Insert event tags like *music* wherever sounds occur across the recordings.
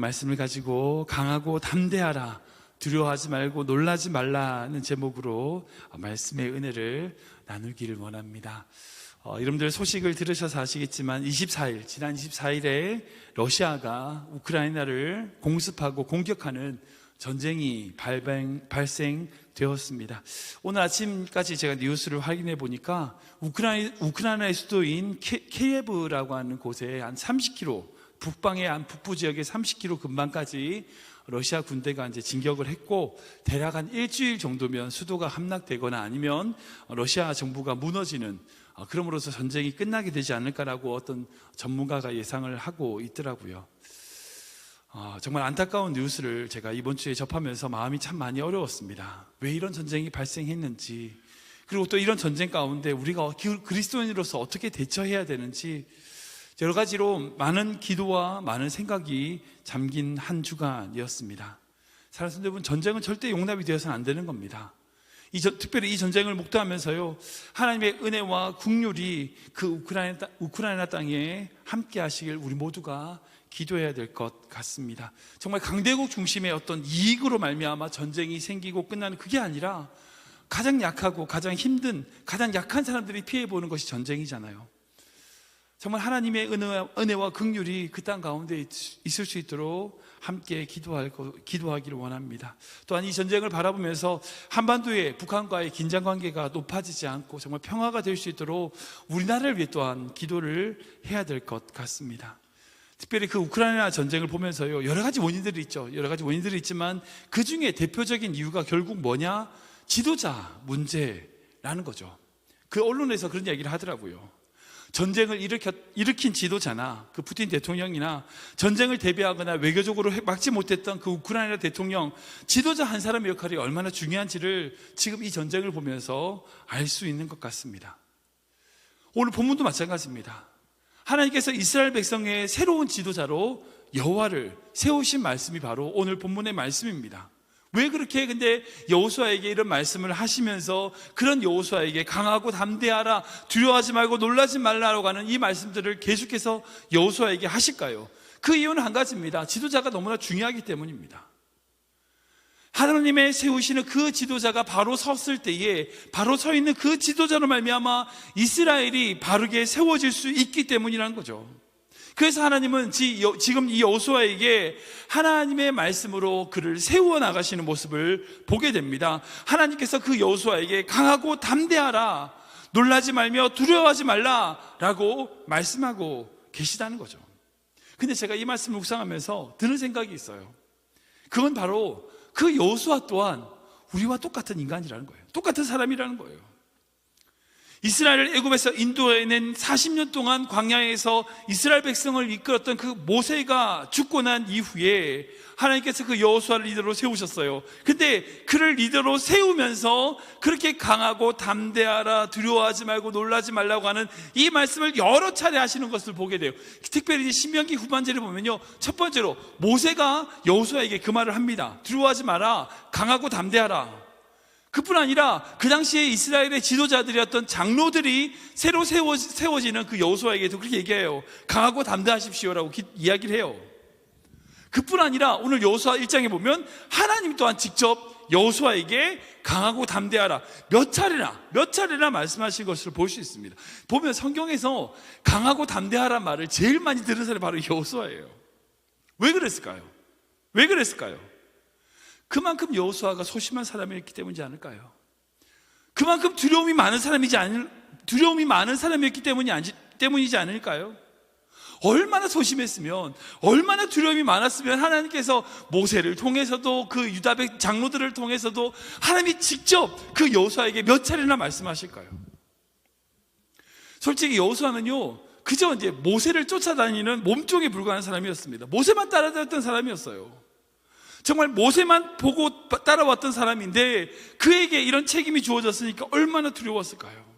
말씀을 가지고 강하고 담대하라. 두려워하지 말고 놀라지 말라는 제목으로 말씀의 은혜를 나누기를 원합니다. 어, 여러분들 소식을 들으셔서 아시겠지만 24일, 지난 24일에 러시아가 우크라이나를 공습하고 공격하는 전쟁이 발생, 발생되었습니다. 오늘 아침까지 제가 뉴스를 확인해 보니까 우크라이, 우크라이나의 수도인 케, 케예브라고 하는 곳에 한 30km, 북방의 한 북부 지역의 30km 근방까지 러시아 군대가 이제 진격을 했고 대략 한 일주일 정도면 수도가 함락되거나 아니면 러시아 정부가 무너지는 어, 그럼으로써 전쟁이 끝나게 되지 않을까라고 어떤 전문가가 예상을 하고 있더라고요. 어, 정말 안타까운 뉴스를 제가 이번 주에 접하면서 마음이 참 많이 어려웠습니다. 왜 이런 전쟁이 발생했는지, 그리고 또 이런 전쟁 가운데 우리가 그리스도인으로서 어떻게 대처해야 되는지 여러 가지로 많은 기도와 많은 생각이 잠긴 한 주간이었습니다. 사랑하는 여러분, 전쟁은 절대 용납이 되어서는 안 되는 겁니다. 이 전, 특별히 이 전쟁을 목도하면서요, 하나님의 은혜와 국률이 그 우크라이나, 땅- 우크라이나 땅에 함께 하시길 우리 모두가 기도해야 될 것 같습니다. 정말 강대국 중심의 어떤 이익으로 말미암아 전쟁이 생기고 끝나는 그게 아니라 가장 약하고 가장 힘든 가장 약한 사람들이 피해 보는 것이 전쟁이잖아요. 정말 하나님의 은혜와, 은혜 와 긍휼이 그 땅 가운데 있- 있을 수 있도록 함께 기도할 거, 기도하기를 원합니다. 또한 이 전쟁을 바라보면서 한반도의 북한과의 긴장 관계가 높아지지 않고 정말 평화가 될 수 있도록 우리나라를 위해 또한 기도를 해야 될 것 같습니다. 특별히 그 우크라이나 전쟁을 보면서요 여러 가지 원인들이 있죠. 여러 가지 원인들이 있지만 그 중에 대표적인 이유가 결국 뭐냐? 지도자 문제라는 거죠. 그 언론에서 그런 이야기를 하더라고요. 전쟁을 일으켰, 일으킨 지도자나 그 푸틴 대통령이나 전쟁을 대비하거나 외교적으로 해- 막지 못했던 그 우크라이나 대통령 지도자 한 사람의 역할이 얼마나 중요한지를 지금 이 전쟁을 보면서 알 수 있는 것 같습니다. 오늘 본문도 마찬가지입니다. 하나님께서 이스라엘 백성의 새로운 지도자로 여호와를 세우신 말씀이 바로 오늘 본문의 말씀입니다. 왜 그렇게 근데 여호수아에게 이런 말씀을 하시면서 그런 여호수아에게 강하고 담대하라 두려워하지 말고 놀라지 말라라고 하는 이 말씀들을 계속해서 여호수아에게 하실까요? 그 이유는 한 가지입니다. 지도자가 너무나 중요하기 때문입니다. 하나님의 세우시는 그 지도자가 바로 섰을 때에 바로 서 있는 그 지도자로 말미암아 이스라엘이 바르게 세워질 수 있기 때문이라는 거죠. 그래서 하나님은 지금 이 여호수아에게 하나님의 말씀으로 그를 세워 나가시는 모습을 보게 됩니다. 하나님께서 그 여호수아에게 강하고 담대하라, 놀라지 말며 두려워하지 말라라고 말씀하고 계시다는 거죠. 근데 제가 이 말씀을 묵상하면서 드는 생각이 있어요. 그건 바로 그 여호수아 또한 우리와 똑같은 인간이라는 거예요. 똑같은 사람이라는 거예요. 이스라엘을 애굽에서 인도해낸 40년 동안 광야에서 이스라엘 백성을 이끌었던 그 모세가 죽고 난 이후에 하나님께서 그 여호수아를 리더로 세우셨어요. 근데 그를 리더로 세우면서 그렇게 강하고 담대하라 두려워하지 말고 놀라지 말라고 하는 이 말씀을 여러 차례 하시는 것을 보게 돼요. 특별히 이 신명기 후반절을 보면요. 첫 번째로 모세가 여호수아에게 그 말을 합니다. 두려워하지 마라. 강하고 담대하라. 그뿐 아니라 그 당시에 이스라엘의 지도자들이었던 장로들이 새로 세워, 세워지는 그 여호수아에게도 그렇게 얘기해요. 강하고 담대하십시오라고 기- 이야기를 해요. 그뿐 아니라 오늘 여호수아 1장에 보면 하나님 또한 직접 여호수아에게 강하고 담대하라 몇 차례나 몇 차례나 말씀하신 것을 볼 수 있습니다. 보면 성경에서 강하고 담대하란 말을 제일 많이 들은 사람이 바로 여호수아예요. 왜 그랬을까요? 왜 그랬을까요? 그만큼 여호수아가 소심한 사람이었기 때문이지 않을까요? 그만큼 두려움이 많은 사람이지 않을 두려움이 많은 사람이었기 때문이 아니, 때문이지 않을까요? 얼마나 소심했으면 얼마나 두려움이 많았으면 하나님께서 모세를 통해서도 그 유다백 장로들을 통해서도 하나님이 직접 그 여호수아에게 몇 차례나 말씀하실까요? 솔직히 여호수아는요 그저 이제 모세를 쫓아다니는 몸종에 불과한 사람이었습니다. 모세만 따라다녔던 사람이었어요. 정말 모세만 보고 따라왔던 사람인데 그에게 이런 책임이 주어졌으니까 얼마나 두려웠을까요?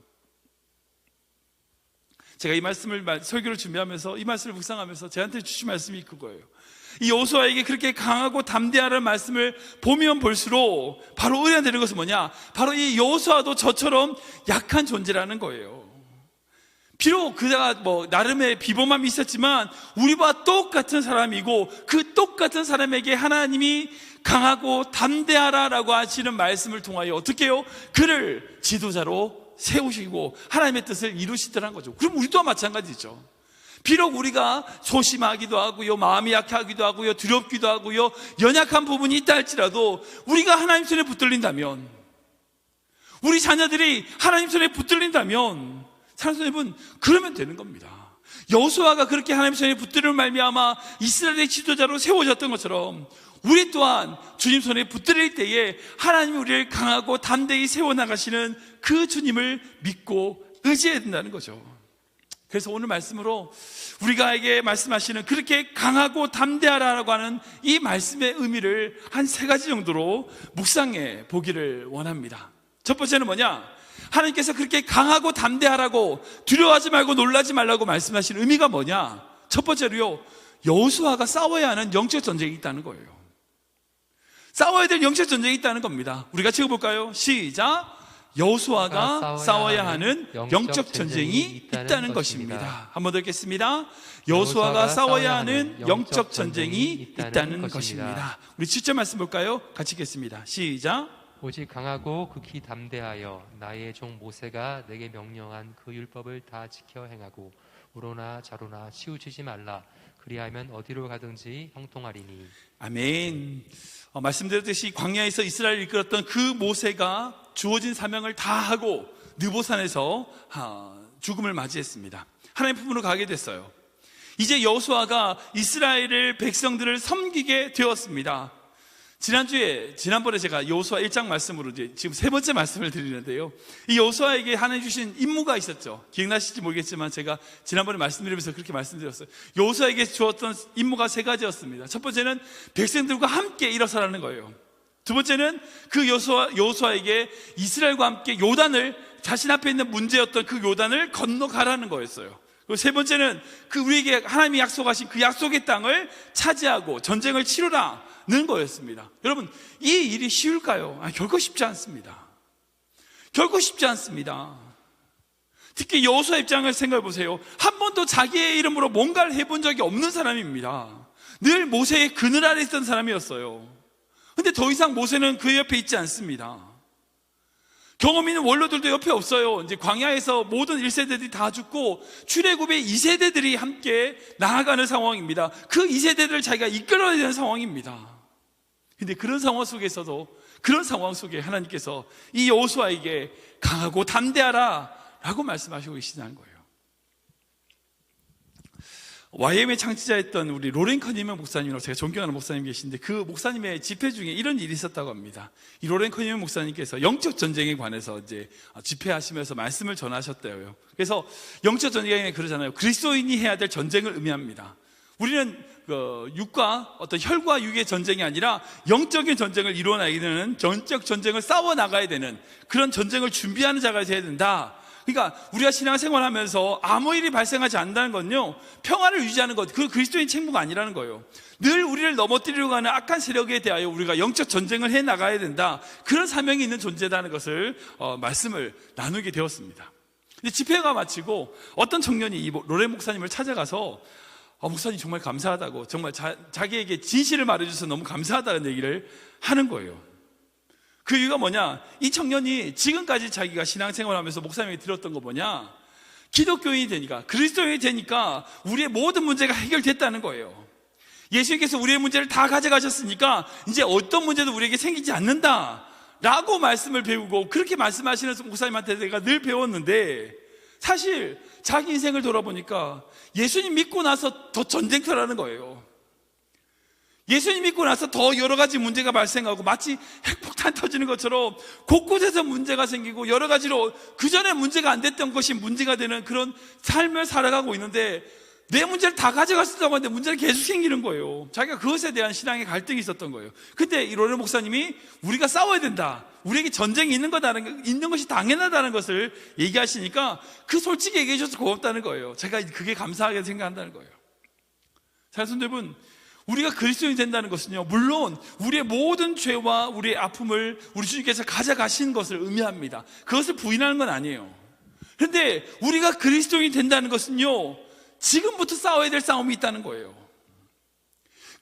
제가 이 말씀을 말- 설교를 준비하면서 이 말씀을 묵상하면서 저한테 주신 말씀이 그거예요. 이 여호수아에게 그렇게 강하고 담대하라는 말씀을 보면 볼수록 바로 의뢰되는 것은 뭐냐? 바로 이 여호수아도 저처럼 약한 존재라는 거예요. 비록 그가 뭐 나름의 비범함이 있었지만 우리와 똑같은 사람이고 그 똑같은 사람에게 하나님이 강하고 담대하라라고 하시는 말씀을 통하여 어떻게 해요? 그를 지도자로 세우시고 하나님의 뜻을 이루시더란 거죠. 그럼 우리도 마찬가지죠. 비록 우리가 소심하기도 하고요, 마음이 약하기도 하고요, 두렵기도 하고요, 연약한 부분이 있다 할지라도 우리가 하나님 손에 붙들린다면, 우리 자녀들이 하나님 손에 붙들린다면, 사랑하는 그러면 되는 겁니다. 여호수아가 그렇게 하나님 손에 붙들을 말미암아 이스라엘의 지도자로 세워졌던 것처럼 우리 또한 주님 손에 붙들릴 때에 하나님이 우리를 강하고 담대히 세워 나가시는 그 주님을 믿고 의지해야 된다는 거죠. 그래서 오늘 말씀으로 우리가에게 말씀하시는 그렇게 강하고 담대하라고 하는 이 말씀의 의미를 한 세 가지 정도로 묵상해 보기를 원합니다. 첫 번째는 뭐냐? 하나님께서 그렇게 강하고 담대하라고 두려워하지 말고 놀라지 말라고 말씀하시는 의미가 뭐냐? 첫 번째로요. 여호수아가 싸워야 하는 영적 전쟁이 있다는 거예요. 싸워야 될 영적 전쟁이 있다는 겁니다. 우리가 찍어볼까요? 시작. 여호수아가 싸워야 하는 영적 전쟁이 있다는 것입니다. 한 번 더 읽겠습니다. 여호수아가 싸워야 하는 영적 전쟁이 있다는 것입니다. 우리 7절 말씀 볼까요? 같이 읽겠습니다. 시작. 오직 강하고 극히 담대하여 나의 종 모세가 내게 명령한 그 율법을 다 지켜 행하고 우로나 자로나 치우치지 말라 그리하면 어디로 가든지 형통하리니 아멘. 어, 말씀드렸듯이 광야에서 이스라엘을 이끌었던 그 모세가 주어진 사명을 다 하고 느보산에서 아, 죽음을 맞이했습니다. 하나님 품으로 가게 됐어요. 이제 여호수아가 이스라엘을 백성들을 섬기게 되었습니다. 지난주에 지난번에 제가 여호수아 1장 말씀으로 이제 지금 세 번째 말씀을 드리는데요. 이 여호수아에게 하나님 주신 임무가 있었죠. 기억나실지 모르겠지만 제가 지난번에 말씀드리면서 그렇게 말씀드렸어요. 여호수아에게 주었던 임무가 세 가지였습니다. 첫 번째는 백성들과 함께 일어서라는 거예요. 두 번째는 그 여호수아 여호수아에게 이스라엘과 함께 요단을 자신 앞에 있는 문제였던 그 요단을 건너가라는 거였어요. 세 번째는 그 우리에게 하나님이 약속하신 그 약속의 땅을 차지하고 전쟁을 치르라는 거였습니다. 여러분, 이 일이 쉬울까요? 아, 결코 쉽지 않습니다. 결코 쉽지 않습니다. 특히 여호수아 입장을 생각해 보세요. 한 번도 자기의 이름으로 뭔가를 해본 적이 없는 사람입니다. 늘 모세의 그늘 아래 있던 사람이었어요. 근데 더 이상 모세는 그 옆에 있지 않습니다. 경험 있는 원로들도 옆에 없어요. 이제 광야에서 모든 1세대들이 다 죽고 출애굽의 2세대들이 함께 나아가는 상황입니다. 그 2세대들을 자기가 이끌어야 되는 상황입니다. 근데 그런 상황 속에서도 그런 상황 속에 하나님께서 이 여호수아에게 강하고 담대하라 라고 말씀하시고 계시다는 거예요. YM의 창시자였던 우리 로렌 커니먼 목사님이라고 제가 존경하는 목사님 계신데 그 목사님의 집회 중에 이런 일이 있었다고 합니다. 이 로렌 커니먼 목사님께서 영적 전쟁에 관해서 이제 집회하시면서 말씀을 전하셨대요. 그래서 영적 전쟁에 그러잖아요. 그리스도인이 해야 될 전쟁을 의미합니다. 우리는 그 육과 어떤 혈과 육의 전쟁이 아니라 영적인 전쟁을 이루어나야 되는 전적 전쟁을 싸워 나가야 되는 그런 전쟁을 준비하는 자가 되어야 된다. 그러니까 우리가 신앙생활 하면서 아무 일이 발생하지 않는다는 건요, 평화를 유지하는 것, 그 그리스도인 책무가 아니라는 거예요. 늘 우리를 넘어뜨리려고 하는 악한 세력에 대하여 우리가 영적 전쟁을 해 나가야 된다. 그런 사명이 있는 존재다는 것을 어, 말씀을 나누게 되었습니다. 근데 집회가 마치고 어떤 청년이 이 로레 목사님을 찾아가서 어, 목사님 정말 감사하다고 정말 자, 자기에게 진실을 말해줘서 너무 감사하다는 얘기를 하는 거예요. 그 이유가 뭐냐? 이 청년이 지금까지 자기가 신앙생활 하면서 목사님에게 들었던 거 뭐냐? 기독교인이 되니까, 그리스도인이 되니까 우리의 모든 문제가 해결됐다는 거예요. 예수님께서 우리의 문제를 다 가져가셨으니까 이제 어떤 문제도 우리에게 생기지 않는다. 라고 말씀을 배우고 그렇게 말씀하시는 목사님한테 내가 늘 배웠는데 사실 자기 인생을 돌아보니까 예수님 믿고 나서 더 전쟁터라는 거예요. 예수님 믿고 나서 더 여러 가지 문제가 발생하고 마치 핵폭탄 터지는 것처럼 곳곳에서 문제가 생기고 여러 가지로 그 전에 문제가 안 됐던 것이 문제가 되는 그런 삶을 살아가고 있는데 내 문제를 다 가져갔었다고 하는데 문제는 계속 생기는 거예요. 자기가 그것에 대한 신앙의 갈등이 있었던 거예요. 근데 이 로레 목사님이 우리가 싸워야 된다. 우리에게 전쟁이 있는 거다는 있는 것이 당연하다는 것을 얘기하시니까 그 솔직히 얘기해 줘서 고맙다는 거예요. 제가 그게 감사하게 생각한다는 거예요. 사랑하는 여러분, 우리가 그리스도인이 된다는 것은요, 물론 우리의 모든 죄와 우리의 아픔을 우리 주님께서 가져가신 것을 의미합니다. 그것을 부인하는 건 아니에요. 그런데 우리가 그리스도인이 된다는 것은요, 지금부터 싸워야 될 싸움이 있다는 거예요.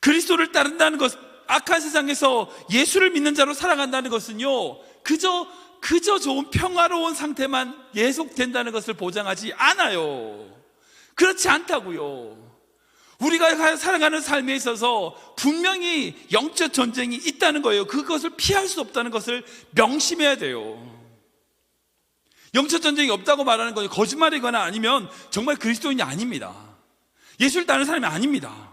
그리스도를 따른다는 것, 악한 세상에서 예수를 믿는 자로 살아간다는 것은요, 그저, 그저 좋은 평화로운 상태만 예속된다는 것을 보장하지 않아요. 그렇지 않다고요. 우리가 살아가는 삶에 있어서 분명히 영적 전쟁이 있다는 거예요. 그것을 피할 수 없다는 것을 명심해야 돼요. 영적 전쟁이 없다고 말하는 건 거짓말이거나 아니면 정말 그리스도인이 아닙니다. 예수를 따르는 사람이 아닙니다.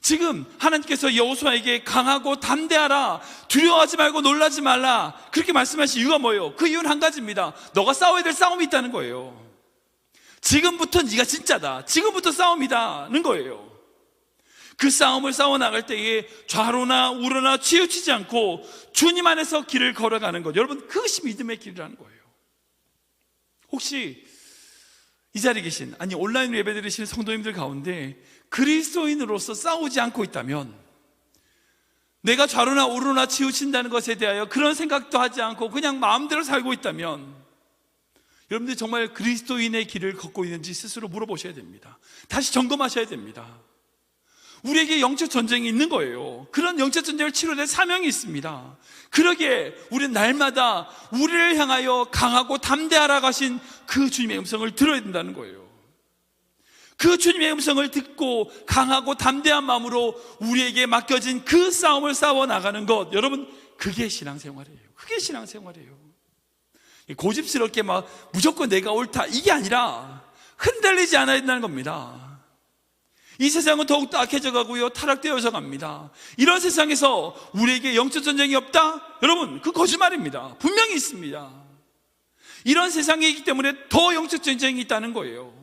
지금 하나님께서 여호수아에게 강하고 담대하라 두려워하지 말고 놀라지 말라 그렇게 말씀하신 이유가 뭐예요? 그 이유는 한 가지입니다. 너가 싸워야 될 싸움이 있다는 거예요. 지금부터 네가 진짜다. 지금부터 싸움이다는 거예요. 그 싸움을 싸워 나갈 때에 좌로나 우로나 치우치지 않고 주님 안에서 길을 걸어가는 것. 여러분 그것이 믿음의 길이라는 거예요. 혹시 이 자리에 계신 아니 온라인으로 예배 드리시는 성도님들 가운데 그리스도인으로서 싸우지 않고 있다면 내가 좌로나 우로나 치우친다는 것에 대하여 그런 생각도 하지 않고 그냥 마음대로 살고 있다면 여러분들 정말 그리스도인의 길을 걷고 있는지 스스로 물어보셔야 됩니다. 다시 점검하셔야 됩니다. 우리에게 영적 전쟁이 있는 거예요. 그런 영적 전쟁을 치료될 사명이 있습니다. 그러기에 우리는 날마다 우리를 향하여 강하고 담대하라 가신 그 주님의 음성을 들어야 된다는 거예요. 그 주님의 음성을 듣고 강하고 담대한 마음으로 우리에게 맡겨진 그 싸움을 싸워 나가는 것, 여러분, 그게 신앙생활이에요. 그게 신앙생활이에요. 고집스럽게 막 무조건 내가 옳다, 이게 아니라 흔들리지 않아야 된다는 겁니다. 이 세상은 더욱더 악해져 가고요. 타락되어서 갑니다. 이런 세상에서 우리에게 영적 전쟁이 없다? 여러분, 그 거짓말입니다. 분명히 있습니다. 이런 세상이 있기 때문에 더 영적 전쟁이 있다는 거예요.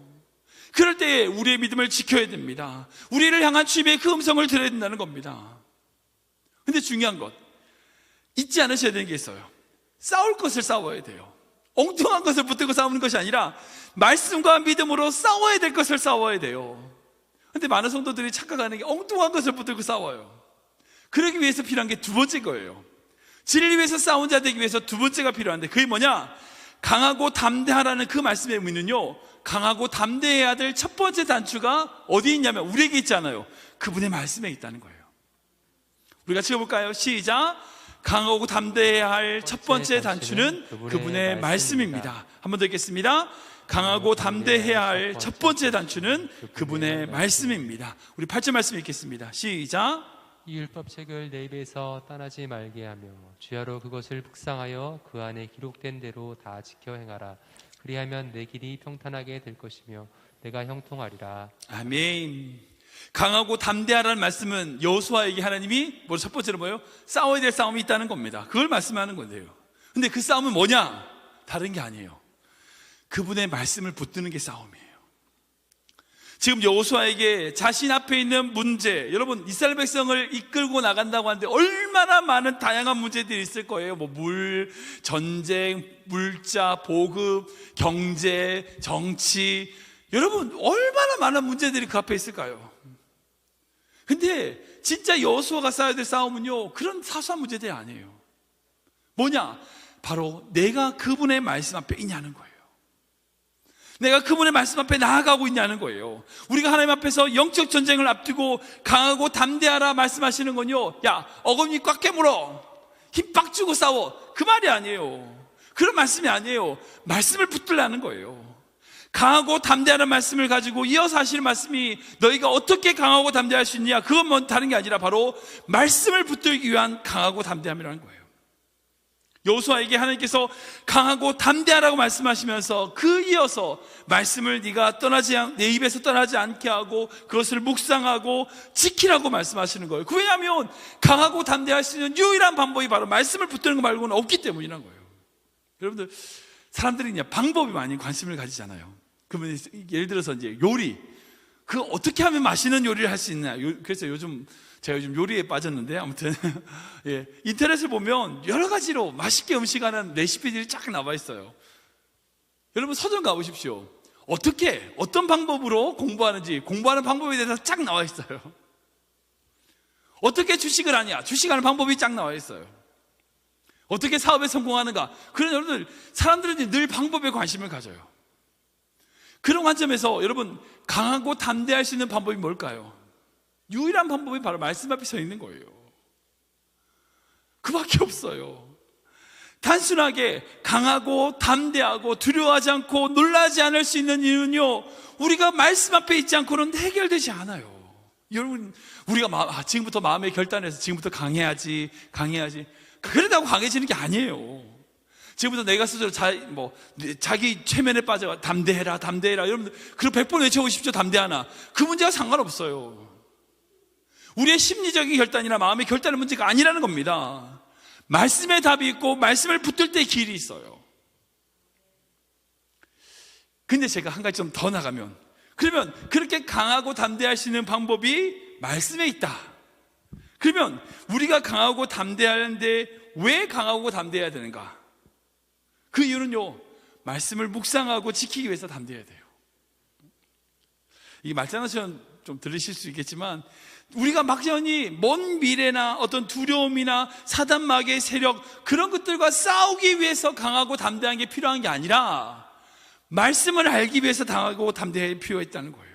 그럴 때 우리의 믿음을 지켜야 됩니다. 우리를 향한 주님의 그 음성을 들어야 된다는 겁니다. 근데 중요한 것, 잊지 않으셔야 되는 게 있어요. 싸울 것을 싸워야 돼요. 엉뚱한 것을 붙들고 싸우는 것이 아니라 말씀과 믿음으로 싸워야 될 것을 싸워야 돼요. 근데 많은 성도들이 착각하는 게 엉뚱한 것을 붙들고 싸워요. 그러기 위해서 필요한 게 두 번째 거예요. 진리를 위해서 싸운 자 되기 위해서 두 번째가 필요한데 그게 뭐냐? 강하고 담대하라는 그 말씀의 의미는요. 강하고 담대해야 될 첫 번째 단추가 어디 있냐면 우리에게 있잖아요. 그분의 말씀에 있다는 거예요. 우리가 찍어볼까요? 시작. 강하고 담대해야 할 첫 번째 단추는 그분의 말씀입니다. 한 번 더 읽겠습니다. 강하고 담대해야 할 첫 번째 단추는 그분의 말씀입니다. 우리 8절 말씀 읽겠습니다. 시작. 이 율법책을 내 입에서 떠나지 말게 하며 주야로 그것을 묵상하여 그 안에 기록된 대로 다 지켜 행하라. 그리하면 내 길이 평탄하게 될 것이며 내가 형통하리라. 아멘. 강하고 담대하라는 말씀은 여호수아에게 하나님이 뭐 첫 번째로 뭐예요? 싸워야 될 싸움이 있다는 겁니다. 그걸 말씀하는 건데요. 근데 그 싸움은 뭐냐? 다른 게 아니에요. 그분의 말씀을 붙드는 게 싸움이에요. 지금 여호수아에게 자신 앞에 있는 문제, 여러분 이스라엘 백성을 이끌고 나간다고 하는데 얼마나 많은 다양한 문제들이 있을 거예요. 뭐 물, 전쟁, 물자, 보급, 경제, 정치. 여러분 얼마나 많은 문제들이 그 앞에 있을까요? 근데 진짜 여호수아가 싸워야 될 싸움은요 그런 사소한 문제들이 아니에요. 뭐냐? 바로 내가 그분의 말씀 앞에 있냐는 거예요. 내가 그분의 말씀 앞에 나아가고 있냐는 거예요. 우리가 하나님 앞에서 영적 전쟁을 앞두고 강하고 담대하라 말씀하시는 건요. 야, 어금니 꽉 깨물어. 힘 빡 주고 싸워. 그 말이 아니에요. 그런 말씀이 아니에요. 말씀을 붙들라는 거예요. 강하고 담대하는 말씀을 가지고 이어서 하시는 말씀이 너희가 어떻게 강하고 담대할 수 있냐? 그건 뭐 다른 게 아니라 바로 말씀을 붙들기 위한 강하고 담대함이라는 거예요. 여호수아에게 하나님께서 강하고 담대하라고 말씀하시면서 그 이어서 말씀을 네가 떠나지 않, 내 입에서 떠나지 않게 하고 그것을 묵상하고 지키라고 말씀하시는 거예요. 그 왜냐하면 강하고 담대할 수 있는 유일한 방법이 바로 말씀을 붙드는 거 말고는 없기 때문이란 거예요. 여러분들 사람들이 그냥 방법이 많이 관심을 가지잖아요. 그러면 예를 들어서 이제 요리 그 어떻게 하면 맛있는 요리를 할 수 있냐. 요- 그래서 요즘 제가 요즘 요리에 빠졌는데 아무튼 *laughs* 예, 인터넷을 보면 여러 가지로 맛있게 음식하는 레시피들이 쫙 나와 있어요. 여러분 서점 가보십시오. 어떻게 어떤 방법으로 공부하는지 공부하는 방법에 대해서 쫙 나와 있어요. *laughs* 어떻게 주식을 하냐? 주식하는 방법이 쫙 나와 있어요. 어떻게 사업에 성공하는가? 그런 여러분들, 사람들은 늘 방법에 관심을 가져요. 그런 관점에서 여러분, 강하고 담대할 수 있는 방법이 뭘까요? 유일한 방법이 바로 말씀 앞에 서 있는 거예요. 그밖에 없어요. 단순하게 강하고 담대하고 두려워하지 않고 놀라지 않을 수 있는 이유는요, 우리가 말씀 앞에 있지 않고는 해결되지 않아요. 여러분, 우리가 지금부터 마음의 결단해서 지금부터 강해야지, 강해야지. 그러다고 강해지는 게 아니에요. 지금부터 내가 스스로 자, 뭐, 자기 최면에 빠져 담대해라, 담대해라. 여러분들, 그리고 100번 외쳐보십시오, 담대하나. 그 문제가 상관없어요. 우리의 심리적인 결단이나 마음의 결단의 문제가 아니라는 겁니다. 말씀에 답이 있고 말씀을 붙들 때 길이 있어요. 근데 제가 한 가지 좀 더 나가면 그러면 그렇게 강하고 담대할 수 있는 방법이 말씀에 있다. 그러면 우리가 강하고 담대하는데 왜 강하고 담대해야 되는가? 그 이유는요. 말씀을 묵상하고 지키기 위해서 담대해야 돼요. 이 말씀하시면 좀 들으실 수 있겠지만 우리가 막연히 먼 미래나 어떤 두려움이나 사단마귀의 세력 그런 것들과 싸우기 위해서 강하고 담대한 게 필요한 게 아니라 말씀을 알기 위해서 당하고 담대할 필요가 있다는 거예요.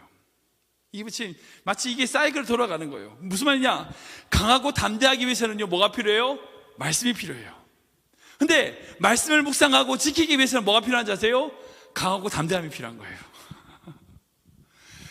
이게 마치, 마치 이게 사이클 돌아가는 거예요. 무슨 말이냐? 강하고 담대하기 위해서는요, 뭐가 필요해요? 말씀이 필요해요. 근데 말씀을 묵상하고 지키기 위해서는 뭐가 필요한지 아세요? 강하고 담대함이 필요한 거예요.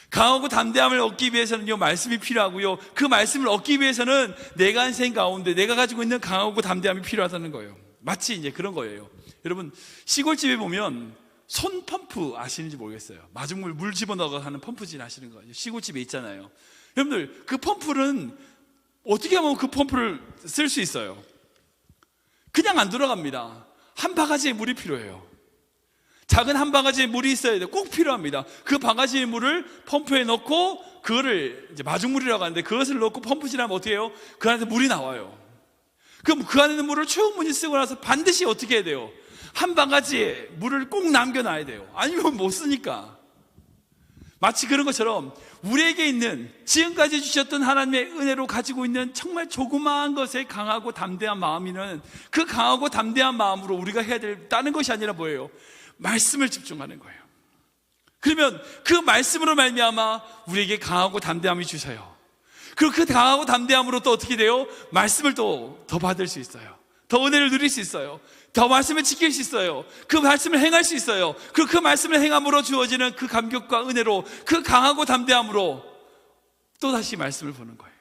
강하고 담대함을 얻기 위해서는요, 말씀이 필요하고요. 그 말씀을 얻기 위해서는 내가 한 생 가운데 내가 가지고 있는 강하고 담대함이 필요하다는 거예요. 마치 이제 그런 거예요. 여러분, 시골집에 보면 손 펌프 아시는지 모르겠어요. 마중물 물 집어넣어 하는 펌프질 아시는 거예요. 시골집에 있잖아요. 여러분들, 그 펌프는 어떻게 하면 그 펌프를 쓸 수 있어요? 그냥 안 돌아갑니다. 한 바가지의 물이 필요해요. 작은 한 바가지의 물이 있어야 돼요. 꼭 필요합니다. 그 바가지의 물을 펌프에 넣고 그거를 이제 마중물이라고 하는데 그것을 넣고 펌프질하면 어떻게 해요? 그 안에서 물이 나와요. 그럼 그 안에 있는 물을 충분히 쓰고 나서 반드시 어떻게 해야 돼요? 한 바가지에 물을 꼭 남겨놔야 돼요. 아니면 못 쓰니까. 마치 그런 것처럼 우리에게 있는 지금까지 주셨던 하나님의 은혜로 가지고 있는 정말 조그마한 것에 강하고 담대한 마음이는 그 강하고 담대한 마음으로 우리가 해야 될 다른 것이 아니라 뭐예요? 말씀을 집중하는 거예요. 그러면 그 말씀으로 말미암아 우리에게 강하고 담대함이 주셔요. 그리고 그 강하고 담대함으로 또 어떻게 돼요? 말씀을 또 더 받을 수 있어요. 더 은혜를 누릴 수 있어요. 더 말씀을 지킬 수 있어요. 그 말씀을 행할 수 있어요. 그리고 그 말씀을 행함으로 주어지는 그 감격과 은혜로 그 강하고 담대함으로 또 다시 말씀을 보는 거예요.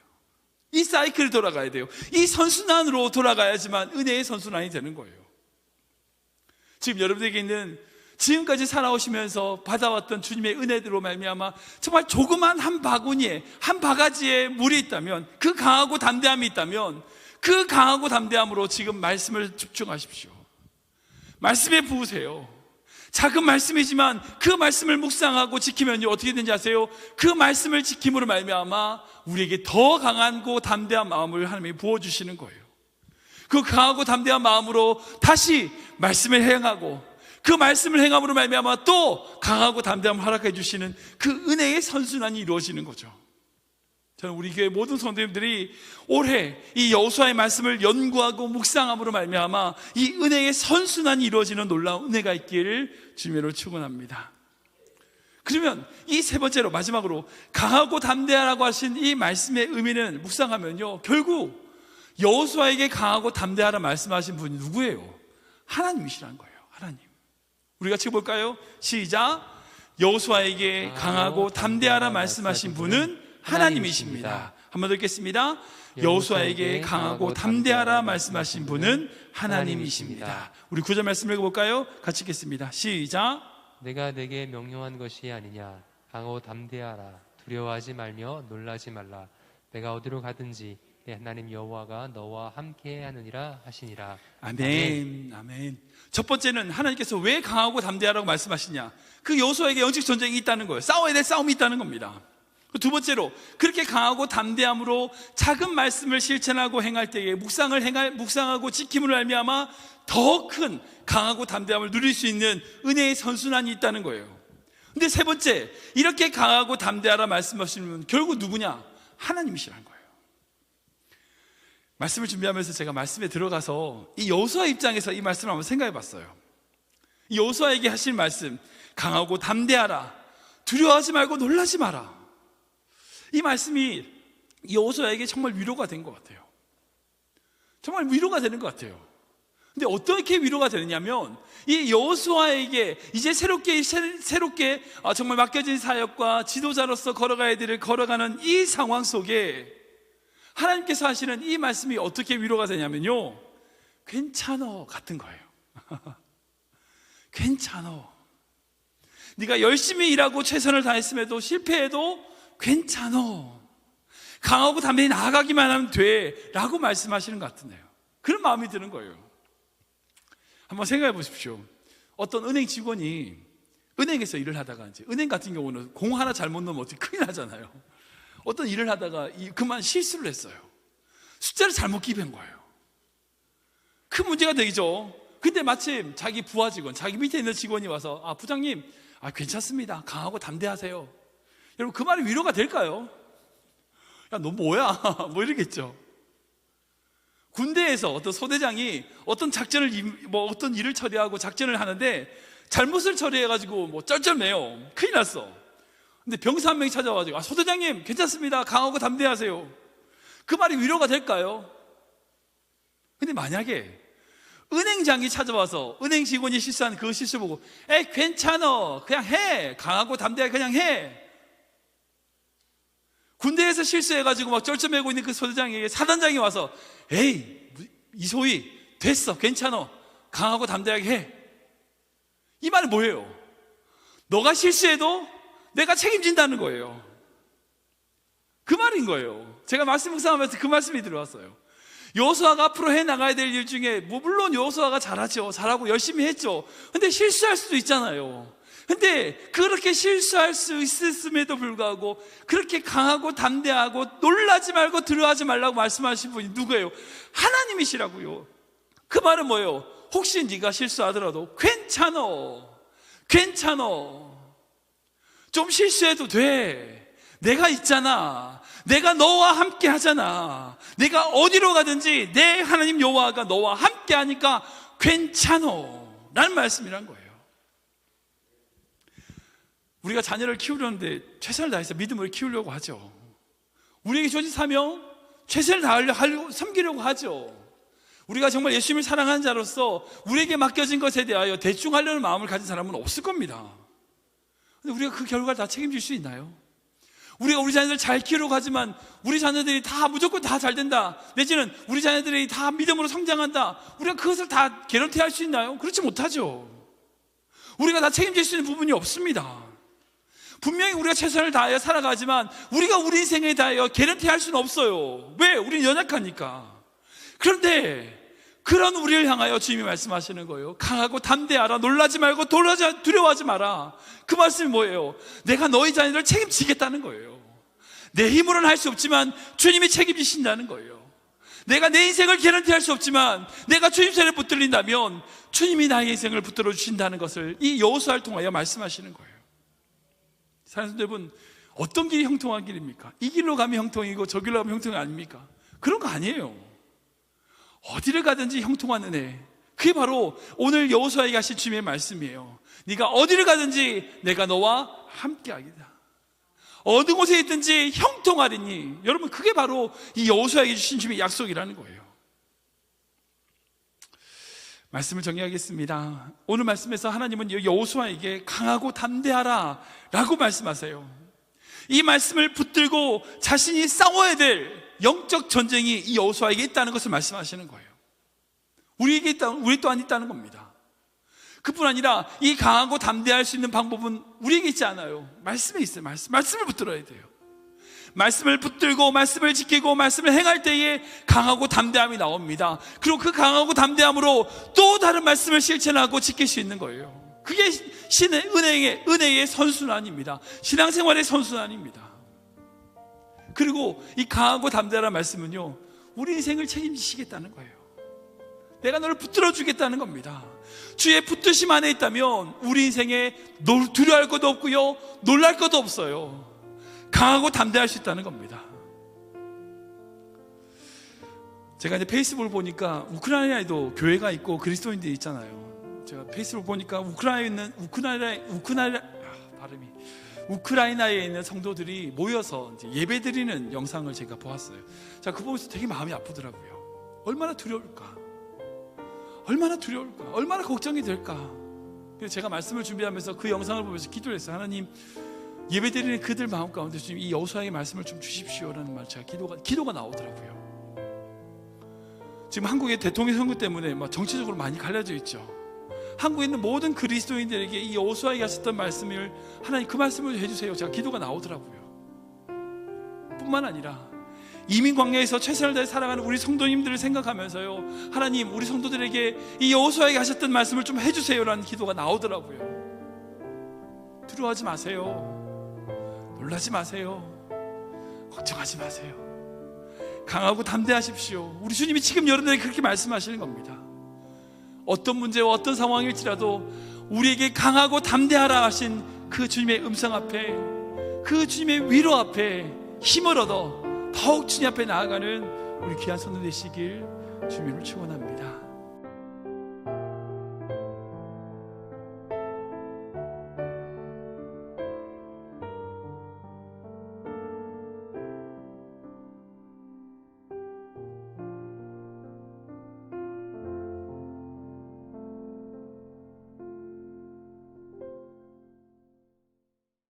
이 사이클을 돌아가야 돼요. 이 선순환으로 돌아가야지만 은혜의 선순환이 되는 거예요. 지금 여러분에게 있는 지금까지 살아오시면서 받아왔던 주님의 은혜들로 말미암아 정말 조그만 한 바구니에 한 바가지에 물이 있다면 그 강하고 담대함이 있다면 그 강하고 담대함으로 지금 말씀을 집중하십시오. 말씀에 부으세요. 작은 말씀이지만 그 말씀을 묵상하고 지키면요 어떻게 되는지 아세요? 그 말씀을 지킴으로 말미암아 우리에게 더 강하고 담대한 마음을 하나님이 부어 주시는 거예요. 그 강하고 담대한 마음으로 다시 말씀을 행하고 그 말씀을 행함으로 말미암아 또 강하고 담대함을 허락해 주시는 그 은혜의 선순환이 이루어지는 거죠. 저는 우리 교회 모든 성도님들이 올해 이 여호수아의 말씀을 연구하고 묵상함으로 말미암아 이 은혜의 선순환이 이루어지는 놀라운 은혜가 있기를 주님으로 축원합니다. 그러면 이 세 번째로 마지막으로 강하고 담대하라고 하신 이 말씀의 의미는 묵상하면요 결국 여호수아에게 강하고 담대하라 말씀하신 분이 누구예요? 하나님이시라는 거예요. 하나님. 우리 같이 볼까요? 시작. 여호수아에게 강하고 담대하라 말씀하신 분은 하나님이십니다. 한번 더 읽겠습니다. 여호수아에게 강하고 담대하라 말씀하신 분은 하나님이십니다. 우리 구절 말씀 읽어볼까요? 같이 읽겠습니다. 시작. 내가 내게 명령한 것이 아니냐 강하고 담대하라 두려워하지 말며 놀라지 말라 내가 어디로 가든지 내 하나님 여호와가 너와 함께 하느니라 하시니라 아멘, 아멘. 첫 번째는 하나님께서 왜 강하고 담대하라고 말씀하시냐? 그 여호수아에게 영적 전쟁이 있다는 거예요. 싸워야 될 싸움이 있다는 겁니다. 두 번째로 그렇게 강하고 담대함으로 작은 말씀을 실천하고 행할 때에 묵상을 행할 묵상하고 지킴으로 알미암아 더 큰 강하고 담대함을 누릴 수 있는 은혜의 선순환이 있다는 거예요. 근데 세 번째 이렇게 강하고 담대하라 말씀하시는 분 결국 누구냐? 하나님이시라는 거예요. 말씀을 준비하면서 제가 말씀에 들어가서 이 여호수아 입장에서 이 말씀을 한번 생각해 봤어요. 이 여호수아에게 하실 말씀 강하고 담대하라 두려워하지 말고 놀라지 마라. 이 말씀이 여호수아에게 정말 위로가 된 것 같아요. 정말 위로가 되는 것 같아요. 근데 어떻게 위로가 되느냐면 이 여호수아에게 이제 새롭게 새- 새롭게 아, 정말 맡겨진 사역과 지도자로서 걸어가야 될 걸어가는 이 상황 속에 하나님께서 하시는 이 말씀이 어떻게 위로가 되냐면요. 괜찮어 같은 거예요. *laughs* 괜찮어. 네가 열심히 일하고 최선을 다했음에도 실패해도 괜찮어. 강하고 담대히 나아가기만 하면 돼. 라고 말씀하시는 것 같은데요. 그런 마음이 드는 거예요. 한번 생각해 보십시오. 어떤 은행 직원이 은행에서 일을 하다가 이제 은행 같은 경우는 공 하나 잘못 넣으면 어떻게 큰일 나잖아요. 어떤 일을 하다가 이- 그만 실수를 했어요. 숫자를 잘못 기입한 거예요. 큰 문제가 되죠. 근데 마침 자기 부하 직원, 자기 밑에 있는 직원이 와서 아 부장님, 아 괜찮습니다. 강하고 담대하세요. 여러분 그 말이 위로가 될까요? 야 너 뭐야? *laughs* 뭐 이러겠죠. 군대에서 어떤 소대장이 어떤 작전을 임- 뭐 어떤 일을 처리하고 작전을 하는데 잘못을 처리해가지고 뭐 쩔쩔매요. 큰일 났어. 근데 병사 한 명이 찾아와가지고 아 소대장님 괜찮습니다. 강하고 담대하세요. 그 말이 위로가 될까요? 근데 만약에 은행장이 찾아와서 은행 직원이 실수한 그 실수 보고 에 괜찮어 그냥 해 강하고 담대하게 그냥 해 군대에서 실수해가지고 막 쩔쩔매고 있는 그 소대장에게 사단장이 와서 에이 이소희 됐어 괜찮어 강하고 담대하게 해 이 말은 뭐예요? 너가 실수해도 내가 책임진다는 거예요 그 말인 거예요 제가 말씀 묵상하면서 그 말씀이 들어왔어요 여호수아가 앞으로 해 나가야 될 일 중에 뭐 물론 여호수아가 잘하죠. 잘하고 열심히 했죠. 근데 실수할 수도 있잖아요. 근데 그렇게 실수할 수 있음에도 불구하고 그렇게 강하고 담대하고 놀라지 말고 두려워하지 말라고 말씀하신 분이 누구예요? 하나님이시라고요. 그 말은 뭐예요? 혹시 네가 실수하더라도 괜찮어. 괜찮어. 좀 실수해도 돼. 내가 있잖아. 내가 너와 함께 하잖아. 내가 어디로 가든지 내 하나님 여호와가 너와 함께 하니까 괜찮어. 라는 말씀이란 거예요. 우리가 자녀를 키우려는데 최선을 다해서 믿음을 키우려고 하죠. 우리에게 주어진 사명, 최선을 다하려고, 섬기려고 하죠. 우리가 정말 예수님을 사랑하는 자로서 우리에게 맡겨진 것에 대하여 대충 하려는 마음을 가진 사람은 없을 겁니다. 근데 우리가 그 결과를 다 책임질 수 있나요? 우리가 우리 자녀들 잘 키우려고 하지만 우리 자녀들이 다 무조건 다 잘 된다. 내지는 우리 자녀들이 다 믿음으로 성장한다. 우리가 그것을 다 개런티 할 수 있나요? 그렇지 못하죠. 우리가 다 책임질 수 있는 부분이 없습니다. 분명히 우리가 최선을 다하여 살아가지만 우리가 우리 인생에 대하여 개런티 할 수는 없어요. 왜? 우리는 연약하니까. 그런데 그런 우리를 향하여 주님이 말씀하시는 거예요. 강하고 담대하라. 놀라지 말고 돌아지, 두려워하지 마라. 그 말씀이 뭐예요? 내가 너희 자녀를 책임지겠다는 거예요. 내 힘으로는 할 수 없지만 주님이 책임지신다는 거예요. 내가 내 인생을 개런티 할 수 없지만 내가 주님 손에 붙들린다면 주님이 나의 인생을 붙들어 주신다는 것을 이 여호수아를 통하여 말씀하시는 거예요. 사랑하는 여러분, 어떤 길이 형통한 길입니까? 이 길로 가면 형통이고 저 길로 가면 형통이 아닙니까? 그런 거 아니에요. 어디를 가든지 형통한 은혜. 그게 바로 오늘 여호수아에게 하신 주님의 말씀이에요. 네가 어디를 가든지 내가 너와 함께하겠다. 어느 곳에 있든지 형통하리니 여러분 그게 바로 이 여호수아에게 주신 주님의 약속이라는 거예요. 말씀을 정리하겠습니다. 오늘 말씀에서 하나님은 여호수아에게 강하고 담대하라 라고 말씀하세요. 이 말씀을 붙들고 자신이 싸워야 될 영적 전쟁이 이 여호수아에게 있다는 것을 말씀하시는 거예요. 우리에게 있다, 우리 또한 있다는 겁니다. 그뿐 아니라 이 강하고 담대할 수 있는 방법은 우리에게 있지 않아요. 말씀에 있어요. 말씀, 말씀을 붙들어야 돼요. 말씀을 붙들고 말씀을 지키고 말씀을 행할 때에 강하고 담대함이 나옵니다. 그리고 그 강하고 담대함으로 또 다른 말씀을 실천하고 지킬 수 있는 거예요. 그게 신의 은혜의 은혜의 선순환입니다. 신앙생활의 선순환입니다. 그리고 이 강하고 담대한 말씀은요, 우리 인생을 책임지시겠다는 거예요. 내가 너를 붙들어 주겠다는 겁니다. 주의 붙드심 안에 있다면 우리 인생에 놀- 두려워할 것도 없고요, 놀랄 것도 없어요. 강하고 담대할 수 있다는 겁니다. 제가 이제 페이스북을 보니까 우크라이나에도 교회가 있고 그리스도인들이 있잖아요. 제가 페이스북 보니까 우크라이나에 있는 우크라이나 우크라이나 아, 발음이 우크라이나에 있는 성도들이 모여서 이제 예배 드리는 영상을 제가 보았어요. 자, 그 보면서 되게 마음이 아프더라고요. 얼마나 두려울까? 얼마나 두려울까? 얼마나 걱정이 될까? 그래서 제가 말씀을 준비하면서 그 영상을 보면서 기도를 했어요. 하나님, 예배드리는 그들 마음 가운데 주님 이 여호수아의 말씀을 좀 주십시오라는 말 제가 기도가 기도가 나오더라고요. 지금 한국의 대통령 선거 때문에 막 정치적으로 많이 갈려져 있죠. 한국에 있는 모든 그리스도인들에게 이 여호수아에게 하셨던 말씀을 하나님 그 말씀을 해주세요. 제가 기도가 나오더라고요. 뿐만 아니라 이민 광야에서 최선을 다해 살아가는 우리 성도님들을 생각하면서요. 하나님 우리 성도들에게 이 여호수아에게 하셨던 말씀을 좀 해주세요라는 기도가 나오더라고요. 두려워하지 마세요. 놀라지 마세요. 걱정하지 마세요. 강하고 담대하십시오. 우리 주님이 지금 여러분에게 그렇게 말씀하시는 겁니다. 어떤 문제와 어떤 상황일지라도 우리에게 강하고 담대하라 하신 그 주님의 음성 앞에 그 주님의 위로 앞에 힘을 얻어 더욱 주님 앞에 나아가는 우리 귀한 손을 되시길 주님을 축원합니다.